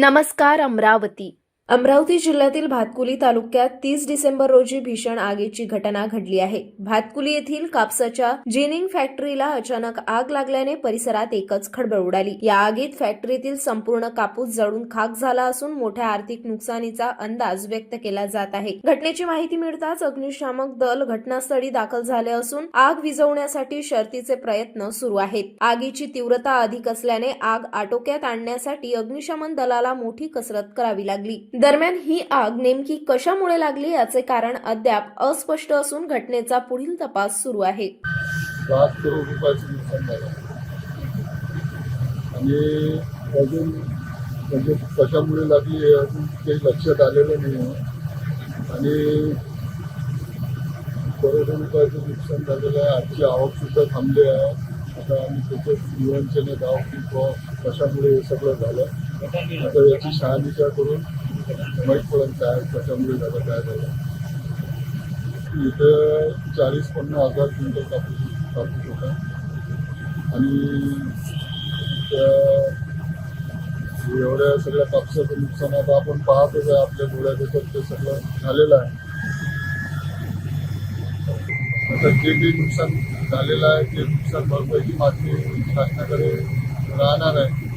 नमस्कार अमरावती. अमरावती जिल्ह्यातील भातकुली तालुक्यात तीस डिसेंबर रोजी भीषण आगीची घटना घडली आहे. भातकुली येथील कापसाच्या जिनिंग फॅक्टरीला अचानक आग लागल्याने परिसरात एकच खळबळ उडाली. या आगीत फॅक्टरीतील संपूर्ण कापूस जळून खाक झाला असून मोठ्या आर्थिक नुकसानीचा अंदाज व्यक्त केला जात आहे. घटनेची माहिती मिळताच अग्निशामक दल घटनास्थळी दाखल झाले असून आग विझवण्यासाठी शर्तीचे प्रयत्न सुरू आहेत. आगीची तीव्रता अधिक असल्याने आग आटोक्यात आणण्यासाठी अग्निशमन दलाला मोठी कसरत करावी लागली. दरम्यान ही आग नेमकी कशामुळे लागली याचे कारण अद्याप अस्पष्ट असून घटनेचा पुढील तपास सुरू आहे. लाख करोड रुपयाचं नुकसान झालं. आणि अजून म्हणजे कशामुळे लागली हे अजून काही लक्षात आलेलं नाही आहे आणि करोडो रुपयाचं नुकसान झालेलं आहे. आजची आवक सुद्धा थांबली आहे. आता आम्ही त्याच्यात निवंचने गाव किंवा कशामुळे हे सगळं झालं. आता याची शहानिशा करून माहीत काय कशामुळे झालं काय झालं? इथं चाळीस पन्नास हजार क्विंटल कापूस कापूस होता. आणि त्या एवढ्या सगळ्या कापसाचं नुकसान आता आपण पाहतच आहे आपल्या डोळ्यात ते सगळं झालेलं आहे. आता जे जे नुकसान झालेलं आहे ते नुकसान भरपाईची मागणी शासनाकडे राहणार आहे.